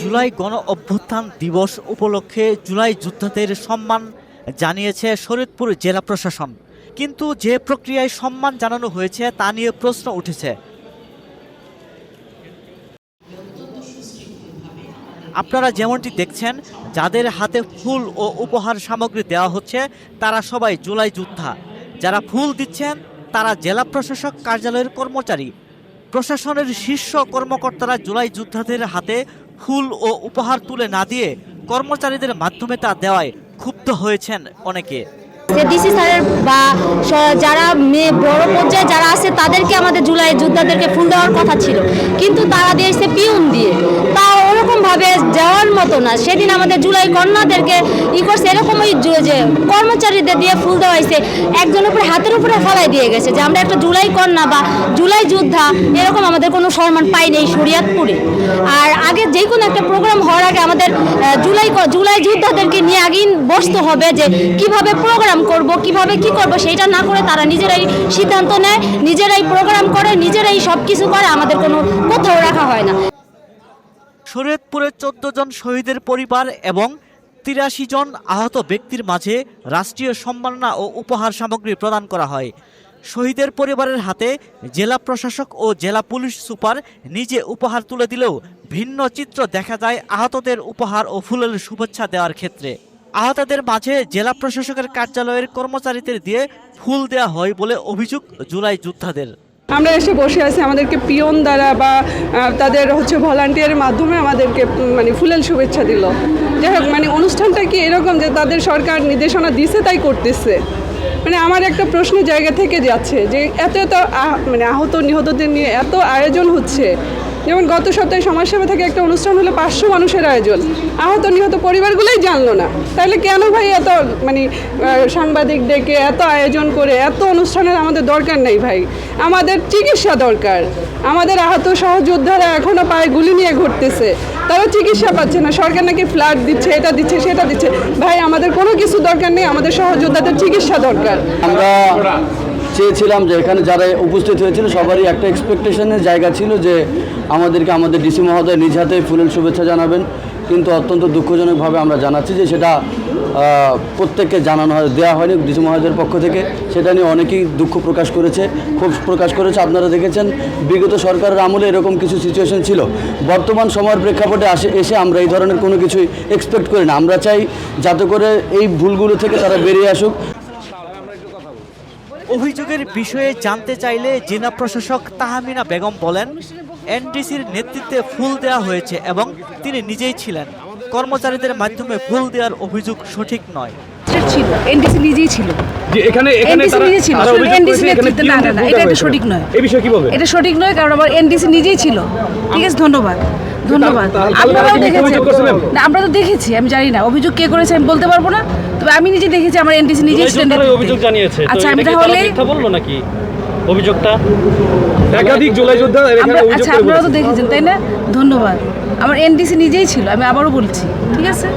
জুলাই গণ অভ্যুত্থান দিবস উপলক্ষে জুলাই যোদ্ধাদের সম্মান জানিয়েছে শরীয়তপুর জেলা প্রশাসন। কিন্তু যে প্রক্রিয়ায় সম্মান জানানো হয়েছে তা নিয়ে প্রশ্ন উঠেছে। আপনারা যেমনটি দেখছেন, যাদের হাতে ফুল ও উপহার সামগ্রী দেওয়া হচ্ছে, তারা সবাই জুলাই যোদ্ধা। যারা ফুল দিচ্ছেন, তারা জেলা প্রশাসক কার্যালয়ের কর্মচারী। প্রশাসনের শীর্ষ কর্মকর্তারা জুলাই যোদ্ধাদের হাতে ফুল ও উপহার তুলে না দিয়ে কর্মচারীদের মাধ্যমে তা দেওয়ায় ক্ষুব্ধ হয়েছেন অনেকে। ডিসি স্যারের বা যারা মেয়ে বড় পর্যায়ে যারা আছে, তাদেরকে আমাদের জুলাই যোদ্ধাদেরকে ফুল দেওয়ার কথা ছিল। কিন্তু তারা দিয়েছে পিউন দিয়ে। তা ওরকম মতো না। সেদিন আমাদের জুলাই কন্যাদেরকে ই করছে জু- যে কর্মচারীদের দিয়ে ফুল দেওয়া হয়েছে, একজনের উপরে হাতের উপরে ফেলাই দিয়ে গেছে যে আমরা একটা জুলাই কন্যা বা জুলাই যোদ্ধা, এরকম আমাদের কোনো সম্মান পাইনি এই শরিয়াতপুরে। আর আগে যে কোনো একটা প্রোগ্রাম হওয়ার আগে আমাদের জুলাই জুলাই যোদ্ধাদেরকে নিয়ে আগেই বসতে হবে যে কীভাবে প্রোগ্রাম করব, কীভাবে কি করব সেইটা না করে তারা নিজেরাই সিদ্ধান্ত নেয়, নিজেরাই প্রোগ্রাম করে, নিজেরাই সব কিছু করে, আমাদের কোনো কোথাও রাখা হয় না। শরীয়তপুরে চোদ্দ জন শহীদের পরিবার এবং তিরাশি জন আহত ব্যক্তির মাঝে রাষ্ট্রীয় সম্মাননা ও উপহার সামগ্রী প্রদান করা হয়। শহীদের পরিবারের হাতে জেলা প্রশাসক ও জেলা পুলিশ সুপার নিজে উপহার তুলে দিলেও ভিন্ন চিত্র দেখা যায় আহতদের উপহার ও ফুলের শুভেচ্ছা দেওয়ার ক্ষেত্রে। আহতদের মাঝে জেলা প্রশাসকের কার্যালয়ের কর্মচারীদের দিয়ে ফুল দেওয়া হয় বলে অভিযোগ জুলাই যোদ্ধাদের। আমরা এসে বসে আছি আমাদেরকে পিয়ন দ্বারা বা তাদের হচ্ছে ভলান্টিয়ারের মাধ্যমে আমাদেরকে মানে ফুলেল শুভেচ্ছা দিল। যাই হোক মানে অনুষ্ঠানটা কি এরকম যে তাদের সরকার নির্দেশনা দিছে তাই করতেছে? মানে আমার একটা প্রশ্নের জায়গা থেকে যাচ্ছে যে এত এত মানে আহত নিহতদের নিয়ে এত আয়োজন হচ্ছে যেমন গত সপ্তাহে সমাজসেবা থেকে একটা অনুষ্ঠান হলো পাঁচশো মানুষের আয়োজন। আহত নিহত পরিবারগুলোই জানলো না। তাহলে কেন ভাই এত মানে সাংবাদিক ডেকে এত আয়োজন করে এত অনুষ্ঠানের আমাদের দরকার নেই ভাই? আমাদের চিকিৎসা দরকার। আমাদের আহত সহযোদ্ধারা এখনও পায়ে গুলি নিয়ে ঘুরতেছে। তারা চিকিৎসা পাচ্ছে না। সরকার নাকি ফ্ল্যাট দিচ্ছে, এটা দিচ্ছে, সেটা দিচ্ছে। ভাই, আমাদের কোনো কিছু দরকার নেই। আমাদের সহযোদ্ধাদের চিকিৎসা দরকার। আমরা চেয়েছিলাম যে এখানে যারা উপস্থিত হয়েছিল, সবারই একটা এক্সপেকটেশনের জায়গা ছিল যে আমাদেরকে আমাদের ডিসি মহোদয় নিজ হাতে ফুলের শুভেচ্ছা জানাবেন। কিন্তু অত্যন্ত দুঃখজনকভাবে আমরা জানাচ্ছি যে সেটা প্রত্যেককে জানানো হয় দেওয়া হয়নি ডিসি মহোদয়ের পক্ষ থেকে। সেটা নিয়ে অনেকেই দুঃখ প্রকাশ করেছে, ক্ষোভ প্রকাশ করেছে। আপনারা দেখেছেন, বিগত সরকারের আমলে এরকম কিছু সিচুয়েশন ছিল। বর্তমান সময়ের প্রেক্ষাপটে আসে, এসে আমরা এই ধরনের কোনো কিছুই এক্সপেক্ট করি না। আমরা চাই যাতে করে এই ভুলগুলো থেকে তারা বেরিয়ে আসুক। অভিযোগের বিষয়ে জানতে চাইলে জেলা প্রশাসক তাহমিনা বেগম বলেন, এনডিসির নেতৃত্বে ফুল দেওয়া হয়েছে এবং তিনি নিজেই ছিলেন। কর্মচারীদের মাধ্যমে ফুল দেওয়ার অভিযোগ সঠিক নয়। ছিল এনডিসি নিজেই ছিল। এখানে তারা ছিল এনডিসি নেতৃত্বে না না এটা এটা সঠিক নয়। এই বিষয়ে কি বলবেন? এটা সঠিক নয় কারণ আবার এনডিসি নিজেই ছিল। ঠিক আছে ধন্যবাদ ধন্যবাদ। আপনারাও দেখেছেন? না আমরা তো দেখেছি আমি জানি না অভিযোগ কে করেছে আমি বলতে পারব না তবে আমি নিজে দেখেছি আমার এনডিসি নিজেই ছিলেন অভিযোগ জানিয়েছে আচ্ছা আমি এটা কি তাহলে মিথ্যা বলল নাকি অভিযোগটা? একাধিক জুলাই যোদ্ধা আচ্ছা করে আপনারাও তো দেখেছেন তাই না? ধন্যবাদ। আমার এনডিসি নিজেই ছিল আমি আবারও বলছি ঠিক আছে?